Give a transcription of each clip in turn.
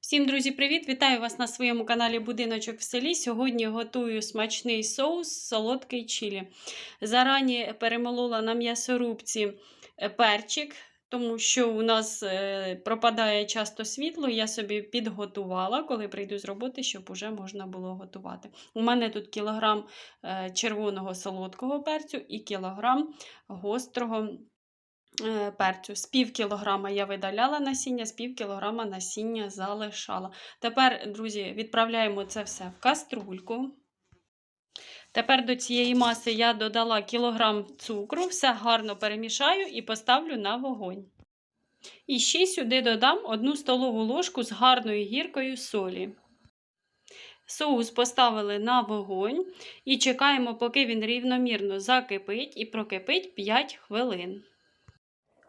Всім, друзі, привіт! Вітаю вас на своєму каналі Будиночок в селі. Сьогодні готую смачний соус солодкий чилі. Зарані перемолола на м'ясорубці е, перчик, тому що у нас е, пропадає часто світло. Я собі підготувала, коли прийду з роботи, щоб уже можна було готувати. У мене тут кілограм е, червоного солодкого перцю і кілограм гострого перцю. З пів кілограма я видаляла насіння, з пів кілограма насіння залишала. Тепер, друзі, відправляємо це все в каструльку. Тепер до цієї маси я додала кілограм цукру, все гарно перемішаю і поставлю на вогонь. І ще сюди додам 1 столову ложку з гарною гіркою солі. Соус поставили на вогонь і чекаємо, поки він рівномірно закипить і прокипить 5 хвилин.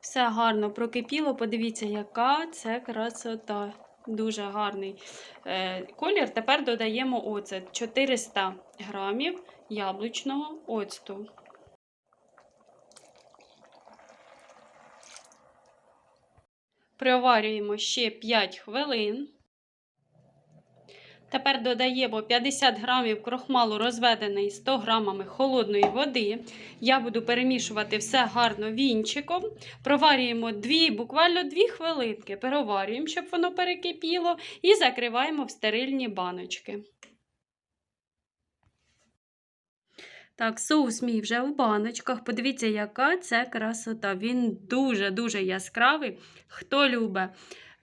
Все гарно прокипіло. Подивіться, яка це красота. Дуже гарний е, колір. Тепер додаємо оцет 400 грамів яблучного оцту. Проварюємо ще 5 хвилин. Тепер додаємо 50 грамів крохмалу розведений 100 грамами холодної води. Я буду перемішувати все гарно вінчиком. Проварюємо 2, буквально 2 хвилинки. Переварюємо, щоб воно перекипіло, і закриваємо в стерильні баночки. Так, соус мій вже в баночках. Подивіться, яка це красота. Він дуже-дуже яскравий. Хто любить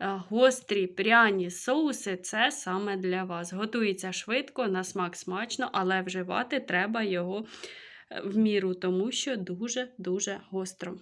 гострі пряні соуси, це саме для вас. Готується швидко, на смак смачно, але вживати треба його в міру, тому що дуже-дуже гостро.